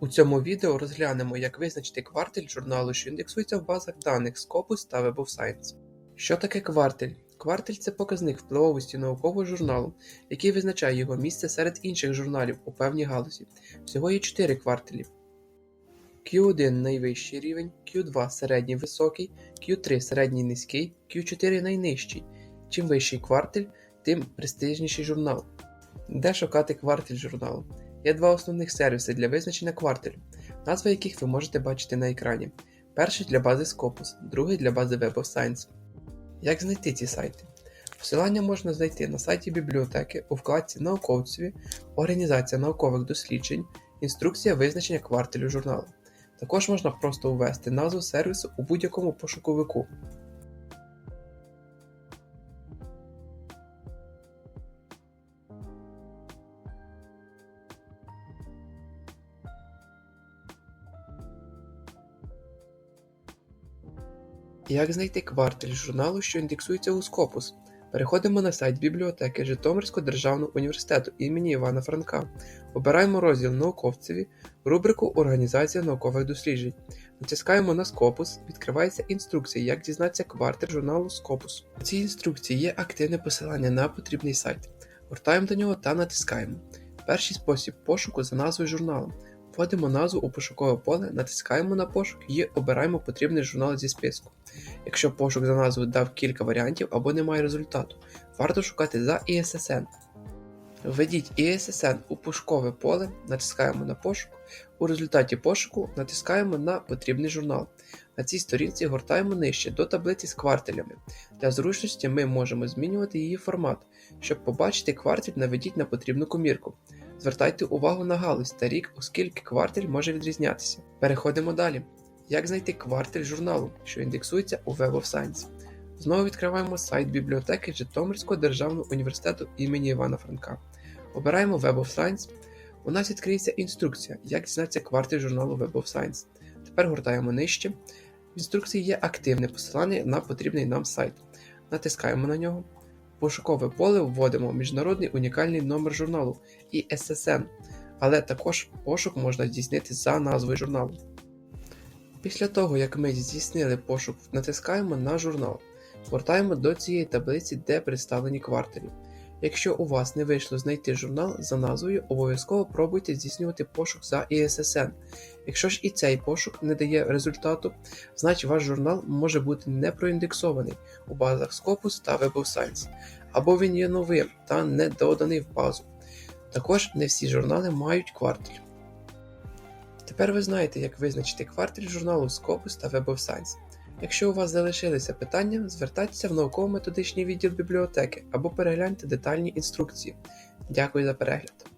У цьому відео розглянемо, як визначити квартиль журналу, що індексується в базах даних Scopus та Web of Science. Що таке квартиль? Квартиль це показник впливовості наукового журналу, який визначає його місце серед інших журналів у певній галузі. Всього є 4 квартилі. Q1 найвищий рівень, Q2 середній високий, Q3 середній низький, Q4 найнижчий. Чим вищий квартиль, тим престижніший журнал. Де шукати квартиль журналу? Є два основних сервіси для визначення кварталю, назви яких ви можете бачити на екрані. Перший для бази Scopus, другий для бази Web of Science. Як знайти ці сайти? Посилання можна знайти на сайті бібліотеки у вкладці Науковцеві, Організація наукових досліджень, інструкція визначення кварталю журналу. Також можна просто ввести назву сервісу у будь-якому пошуковику. Як знайти кварталь журналу, що індексується у Scopus? Переходимо на сайт бібліотеки Житомирського державного університету імені Івана Франка. Обираємо розділ Науковцеві, рубрику Організація наукових досліджень. Натискаємо на Scopus, відкривається інструкція, як дізнатися кварталь журналу Scopus. У цій інструкції є активне посилання на потрібний сайт. Гортаємо до нього та натискаємо. Перший спосіб пошуку за назвою журналу. Вводимо назву у пошукове поле, натискаємо на пошук і обираємо потрібний журнал зі списку. Якщо пошук за назвою дав кілька варіантів або немає результату, варто шукати за ISSN. Введіть ISSN у пошукове поле, натискаємо на пошук. У результаті пошуку натискаємо на потрібний журнал. На цій сторінці гортаємо нижче до таблиці з кварталями. Для зручності ми можемо змінювати її формат. Щоб побачити кварталь, наведіть на потрібну комірку. Звертайте увагу на галузь та рік, оскільки кварталь може відрізнятися. Переходимо далі. Як знайти кварталь журналу, що індексується у Web of Science? Знову відкриваємо сайт бібліотеки Житомирського державного університету імені Івана Франка. Обираємо Web of Science. У нас відкриється інструкція, як дізнатися кварталь журналу Web of Science. Тепер гортаємо нижче. В інструкції є активне посилання на потрібний нам сайт. Натискаємо на нього. В пошукове поле вводимо міжнародний унікальний номер журналу і SSN, але також пошук можна здійснити за назвою журналу. Після того, як ми здійснили пошук, натискаємо на журнал, гортаємо до цієї таблиці, де представлені кварталі. Якщо у вас не вийшло знайти журнал за назвою, обов'язково пробуйте здійснювати пошук за ISSN. Якщо ж і цей пошук не дає результату, значить ваш журнал може бути не проіндексований у базах Scopus та Web of Science, або він є новим та не доданий в базу. Також не всі журнали мають кварталь. Тепер ви знаєте, як визначити кварталь журналу Scopus та Web of Science. Якщо у вас залишилися питання, звертайтеся в науково-методичний відділ бібліотеки або перегляньте детальні інструкції. Дякую за перегляд!